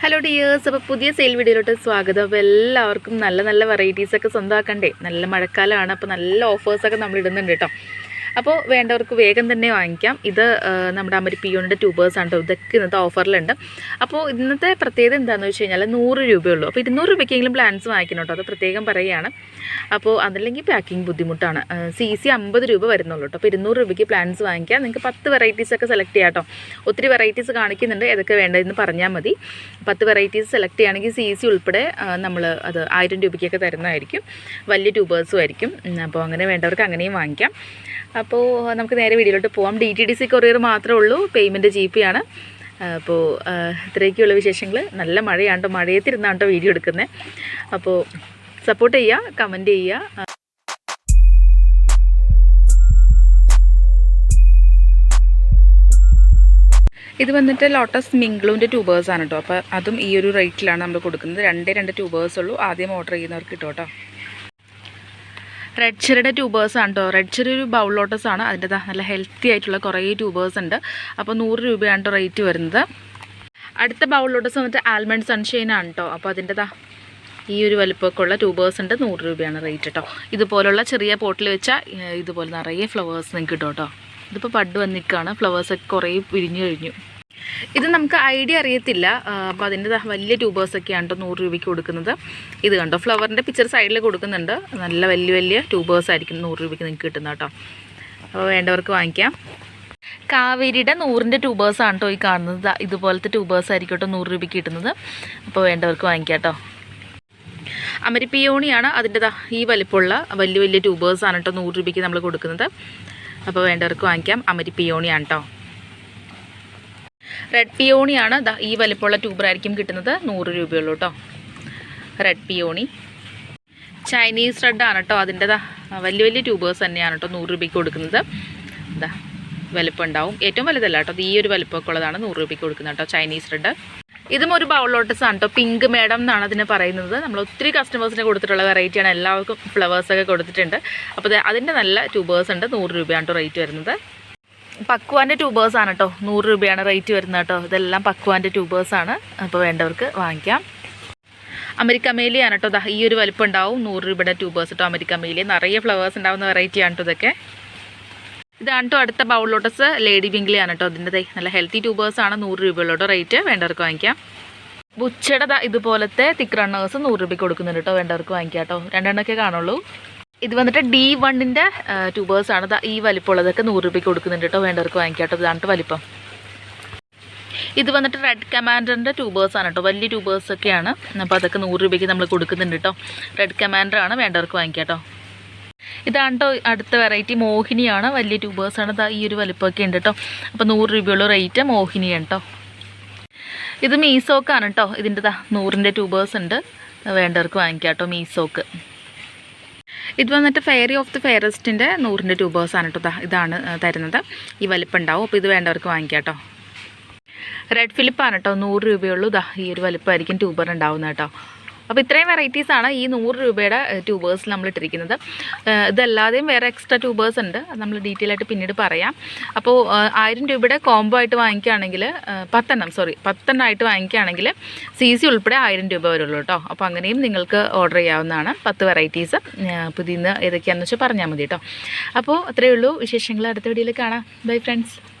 Hello dears അപ്പോൾ പുതിയ sale വീഡിയോയിലോട്ട് സ്വാഗതം. അപ്പോൾ എല്ലാവർക്കും നല്ല നല്ല വെറൈറ്റീസൊക്കെ സ്വന്തമാക്കണ്ടേ? നല്ല മഴക്കാലമാണ് അപ്പോൾ നല്ല ഓഫേഴ്സൊക്കെ നമ്മൾ ഇടുന്നുണ്ട് കേട്ടോ. അപ്പോൾ വേണ്ടവർക്ക് വേഗം തന്നെ വാങ്ങിക്കാം. ഇത് നമ്മുടെ അമരി പിയോണിന്റെ ട്യൂബേഴ്സ് ആണ് ഇതൊക്കെ ഇന്നത്തെ ഓഫറിലുണ്ട്. അപ്പോൾ ഇന്നത്തെ പ്രത്യേകത എന്താണെന്ന് വെച്ച് കഴിഞ്ഞാൽ നൂറ് രൂപയുള്ളൂ. അപ്പോൾ ഇരുന്നൂറ് രൂപയ്ക്കെങ്കിലും പ്ലാൻസ് വാങ്ങിക്കണം കേട്ടോ അത് പ്രത്യേകം പറയുകയാണ്. അപ്പോൾ അതല്ലെങ്കിൽ പാക്കിംഗ് ബുദ്ധിമുട്ടാണ്. സി സി അമ്പത് രൂപ വരുന്നുള്ളൂ കേട്ടോ അപ്പോൾ ഇരുന്നൂറ് രൂപയ്ക്ക് പ്ലാൻസ് വാങ്ങിക്കാം. നിങ്ങൾക്ക് പത്ത് വെറൈറ്റീസ് ഒക്കെ സെലക്ട് ചെയ്യാം കേട്ടോ ഒത്തിരി വെറൈറ്റീസ് കാണിക്കുന്നുണ്ട്. ഏതൊക്കെ വേണ്ടതെന്ന് പറഞ്ഞാൽ മതി. പത്ത് വെറൈറ്റീസ് സെലക്ട് ചെയ്യുകയാണെങ്കിൽ സി സി ഉൾപ്പെടെ നമ്മൾ അത് ആയിരം രൂപയ്ക്കൊക്കെ തരുന്നതായിരിക്കും. വലിയ ട്യൂബേഴ്സും ആയിരിക്കും. അപ്പോൾ അങ്ങനെ വേണ്ടവർക്ക് അങ്ങനെയും വാങ്ങിക്കാം. അപ്പോൾ നമുക്ക് നേരെ വീഡിയോയിലോട്ട് പോവാം. D T D C courier മാത്രമേ ഉള്ളൂ. പേയ്മെന്റ് ജി പി ആണ്. അപ്പോൾ ഇത്രയൊക്കെയുള്ള വിശേഷങ്ങൾ നല്ല മഴയാണ് കേട്ടോ മഴയത്തിരുന്നാണ് കേട്ടോ വീഡിയോ എടുക്കുന്നത് അപ്പോൾ സപ്പോർട്ട് ചെയ്യുക കമന്റ് ചെയ്യുക ഇത് വന്നിട്ട് ലോട്ടസ് മിംഗ്ലൂന്റെ ട്യൂബേഴ്സാണ് കേട്ടോ അപ്പോൾ അതും ഈ ഒരു റേറ്റിലാണ് നമ്മൾ കൊടുക്കുന്നത്. രണ്ടേ രണ്ട് ട്യൂബേഴ്സ് ഉള്ളൂ. ആദ്യം ഓർഡർ ചെയ്യുന്നവർക്ക് കിട്ടും കേട്ടോ റെഡ് ചെറിയുടെ ആണ് കേട്ടോ റെഡ് ചെറി ഒരു ബൗൾ ലോട്ടസ് ആണ്. അതിന്റെ നല്ല ഹെൽത്തി ആയിട്ടുള്ള കുറേ ട്യൂബേഴ്സ് ഉണ്ട്. അപ്പോൾ നൂറ് രൂപയാണ് കേട്ടോ റേറ്റ് വരുന്നത്. അടുത്ത ബൗൾ ലോട്ടസ് വന്നിട്ട് ആൽമണ്ട് സൺഷൈൻ ആണ് കേട്ടോ അപ്പോൾ അതിന്റെ ഈ ഒരു വലിപ്പമൊക്കെ ഉള്ള ട്യൂബേഴ്സ് ഉണ്ട്. നൂറ് രൂപയാണ് റേറ്റ് കേട്ടോ ഇതുപോലുള്ള ചെറിയ പോട്ടിൽ വെച്ചാൽ ഇതുപോലെ നിറയെ ഫ്ലവേഴ്സ് നിങ്ങൾക്ക് കിട്ടും കേട്ടോ ഇതിപ്പോൾ പഡ് വന്നിക്കാണ് ഫ്ലവേഴ്സൊക്കെ കുറേ വിരിഞ്ഞു കഴിഞ്ഞു. ഇത് നമുക്ക് ഐഡിയ അറിയത്തില്ല. അപ്പോൾ അതിന്റെ വലിയ ട്യൂബേഴ്സൊക്കെയാണ് കേട്ടോ നൂറ് രൂപയ്ക്ക് കൊടുക്കുന്നത്. ഇത് കണ്ടോ ഫ്ലവറിന്റെ പിക്ചർ സൈഡിൽ കൊടുക്കുന്നുണ്ട്. നല്ല വലിയ വലിയ ട്യൂബേഴ്സ് ആയിരിക്കും നൂറ് രൂപയ്ക്ക് നിങ്ങൾക്ക് കിട്ടുന്നത് കേട്ടോ. അപ്പോൾ വേണ്ടവർക്ക് വാങ്ങിക്കാം. കാവേരിയുടെ നൂറിന്റെ ട്യൂബേഴ്സ് ആണ് കേട്ടോ ഈ കാണുന്നത്. ഇതുപോലത്തെ ട്യൂബേഴ്സ് ആയിരിക്കും കേട്ടോ നൂറ് രൂപയ്ക്ക് കിട്ടുന്നത്. അപ്പോൾ വേണ്ടവർക്ക് വാങ്ങിക്കാം കേട്ടോ. അമരിപ്പിയോണിയാണ് അതിന്റെ ഈ വലിപ്പമുള്ള വലിയ വലിയ ട്യൂബേഴ്സ് ആണ് കേട്ടോ നൂറ് രൂപയ്ക്ക് നമ്മൾ കൊടുക്കുന്നത്. അപ്പോൾ വേണ്ടവർക്ക് വാങ്ങിക്കാം. അമരിപ്പിയോണിയാണ് കേട്ടോ റെഡ് പിയോണിയാണ് ഈ വലിപ്പമുള്ള ട്യൂബറായിരിക്കും കിട്ടുന്നത്. നൂറ് രൂപയുള്ളൂ കേട്ടോ റെഡ് പിയോണി ചൈനീസ് റെഡാണ് കേട്ടോ അതിന്റെ ദാ. വലിയ വലിയ ട്യൂബേഴ്സ് തന്നെയാണ് കേട്ടോ നൂറ് രൂപയ്ക്ക് കൊടുക്കുന്നത്. എന്താ വലിപ്പം ഉണ്ടാവും ഏറ്റവും വലുതല്ല കേട്ടോ ഈ ഒരു വലിപ്പമൊക്കെ ഉള്ളതാണ് നൂറ് രൂപയ്ക്ക് കൊടുക്കുന്നത് കേട്ടോ ചൈനീസ് റെഡ് ഇതും ഒരു ബൗൾ ലോട്ടസ് ആണ് കേട്ടോ പിങ്ക് മേഡം എന്നാണ് അതിന് പറയുന്നത്. നമ്മൾ ഒത്തിരി കസ്റ്റമേഴ്സിന് കൊടുത്തിട്ടുള്ള വെറൈറ്റിയാണ് എല്ലാവർക്കും ഫ്ലവേഴ്സൊക്കെ കൊടുത്തിട്ടുണ്ട്. അപ്പോൾ അതിന്റെ നല്ല ട്യൂബേഴ്സ് ഉണ്ട്. നൂറ് രൂപയാണ് കേട്ടോ റേറ്റ് വരുന്നത്. പക്വാന്റെ ട്യൂബേഴ്സാണ് കേട്ടോ നൂറ് രൂപയാണ് റേറ്റ് വരുന്നത് കേട്ടോ ഇതെല്ലാം പക്വാന്റെ ട്യൂബേഴ്സാണ് അപ്പോൾ വേണ്ടവർക്ക് വാങ്ങിക്കാം. അമേരിക്ക മേലിയാണ് കേട്ടോ ഈ ഒരു വലിപ്പം ഉണ്ടാവും. നൂറ് രൂപയുടെ ട്യൂബേഴ്സ് കേട്ടോ അമേരിക്ക മേലി നിറയെ ഫ്ലവേഴ്സ് ഉണ്ടാവുന്ന വെറൈറ്റി ആണ് കേട്ടോ ഇതൊക്കെ. ഇതാണ് കേട്ടോ അടുത്ത ബൗൾ ലോട്ടസ് ലേഡി ബിംഗ്ലിയാണ് കേട്ടോ ഇതിന്റെ നല്ല ഹെൽത്തി ട്യൂബേഴ്സ് ആണ്. നൂറ് രൂപയുള്ളൂ കേട്ടോ റേറ്റ് വേണ്ടവർക്ക് വാങ്ങിക്കാം. ബുച്ചയുടെ ഇതുപോലത്തെ തിക്ക് റണ്ണേഴ്സ് നൂറ് രൂപയ്ക്ക് കൊടുക്കുന്നുണ്ട് കേട്ടോ വേണ്ടവർക്ക് വാങ്ങിക്കാം കേട്ടോ രണ്ടെണ്ണൊക്കെ കാണുള്ളൂ. ഇത് വന്നിട്ട് ഡി വണ്ണിന്റെ ട്യൂബേഴ്സ് ആണ്. ഈ വലിപ്പമുള്ളതൊക്കെ നൂറ് രൂപയ്ക്ക് കൊടുക്കുന്നുണ്ട് കേട്ടോ. വേണ്ടവർക്ക് വാങ്ങിക്കാം കേട്ടോ. ഇതാണ് വലിപ്പം. ഇത് വന്നിട്ട് റെഡ് കമാൻഡറിന്റെ ആണ് കേട്ടോ വലിയ ട്യൂബേഴ്സ് ഒക്കെയാണ്. അപ്പോൾ അതൊക്കെ നൂറ് രൂപയ്ക്ക് നമ്മൾ കൊടുക്കുന്നുണ്ട് കേട്ടോ റെഡ് കമാൻഡർ ആണ്. വേണ്ടവർക്ക് വാങ്ങിക്കാം കേട്ടോ ഇതാണ് കേട്ടോ അടുത്ത വെറൈറ്റി മോഹിനിയാണ്. വലിയ ട്യൂബേഴ്സാണ് ഈ ഒരു വലിപ്പമൊക്കെ ഉണ്ട് കേട്ടോ അപ്പോൾ നൂറ് രൂപയുള്ള റേറ്റ് മോഹിനിയാണ് കേട്ടോ ഇത് മീസോക്കാണ് കേട്ടോ ഇതിന്റെ നൂറിന്റെ ട്യൂബേഴ്സ് ഉണ്ട്. വേണ്ടവർക്ക് വാങ്ങിക്കാം കേട്ടോ മീസോക്ക്. ഇത് വന്നിട്ട് ഫെയറി ഓഫ് ദി ഫെയറസ്റ്റിന്റെ നൂറിന്റെ ട്യൂബേഴ്സാണ് കേട്ടോ ഇതാണ് തരുന്നത്. ഈ വലിപ്പം ഉണ്ടാവും അപ്പോൾ ഇത് വേണ്ടവർക്ക് വാങ്ങിക്കാം കേട്ടോ റെഡ് ഫിലിപ്പാണ് കേട്ടോ നൂറ് രൂപയുള്ളൂ ദാ ഈ ഒരു വലിപ്പമായിരിക്കും ട്യൂബർ ഉണ്ടാവുന്നത് കേട്ടോ അപ്പോൾ ഇത്രയും ആണ് ഈ നൂറ് രൂപയുടെ ട്യൂബേഴ്സിൽ നമ്മൾ ഇട്ടിരിക്കുന്നത്. ഇതല്ലാതെയും വേറെ എക്സ്ട്രാ ട്യൂബേഴ്സ് ഉണ്ട്. അത് നമ്മൾ ഡീറ്റെയിൽ ആയിട്ട് പിന്നീട് പറയാം. അപ്പോൾ ആയിരം രൂപയുടെ കോംബോ ആയിട്ട് വാങ്ങിക്കുകയാണെങ്കിൽ പത്തെണ്ണം സോറി പത്തെണ്ണം ആയിട്ട് വാങ്ങിക്കുകയാണെങ്കിൽ സി സി ഉൾപ്പെടെ ആയിരം രൂപ വരുള്ളൂ കേട്ടോ അപ്പോൾ അങ്ങനെയും നിങ്ങൾക്ക് ഓർഡർ ചെയ്യാവുന്നതാണ്. പത്ത് വെറൈറ്റീസ് പുതിയ ഏതൊക്കെയാണെന്ന് വെച്ചാൽ പറഞ്ഞാൽ മതി കേട്ടോ അപ്പോൾ അത്രയേ ഉള്ളൂ. വിശേഷങ്ങൾ അടുത്ത വീഡിയോയിൽ കാണാം. Bye friends